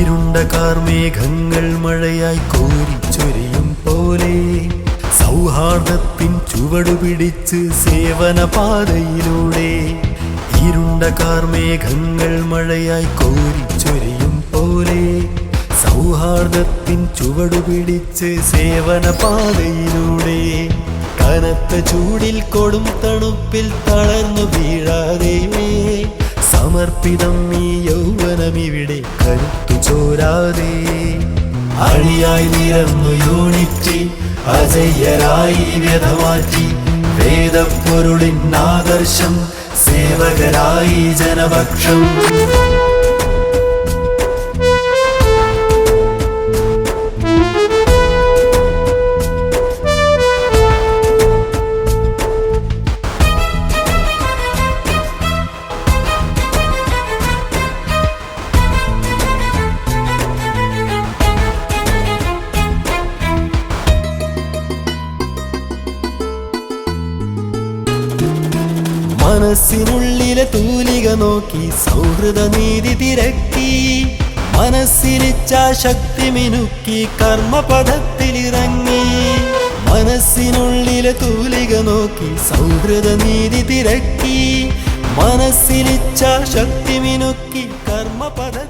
ഇരുണ്ട കാർമേഘങ്ങൾ മഴയായി കോരിച്ചൊരിയും പോലെ. സൗഹാർദ്ദത്തിൻ ചുവടുപിടിച്ച് സേവന പാതയിലൂടെ ഇരുണ്ട കാർമേഘങ്ങൾ മഴയായി കോരിച്ചൊരിയും പോലെ. സൗഹാർദ്ദത്തിൻ ചുവടുപിടിച്ച് സേവന പാതയിലൂടെ കനത്ത ചൂടിൽ കൊടും തണുപ്പിൽ തളർന്നു വീഴാതെ. സമർപ്പിതം ഈ യൗവനമിവിടെ കരുത്തു ചോരാതെ. അഴിയായി നിരന്നു യൂണിറ്റി അജയ്യരായി വ്യതമാറ്റി വേദപ്പൊരുളിൻ ആദർശം സേവകരായി ജനപക്ഷം മനസ്സിനുള്ളിലെ തൂലിക നോക്കി സൗഹൃദ നീതി തിരക്കി. മനസ്സിലിച്ചാ ശക്തി മിനുക്കി കർമ്മപഥത്തിലിറങ്ങി മനസ്സിനുള്ളിലെ തൂലിക നോക്കി സൗഹൃദ നീതി തിരക്കി. മനസ്സിലിച്ചാ ശക്തി മിനുക്കി കർമ്മപഥ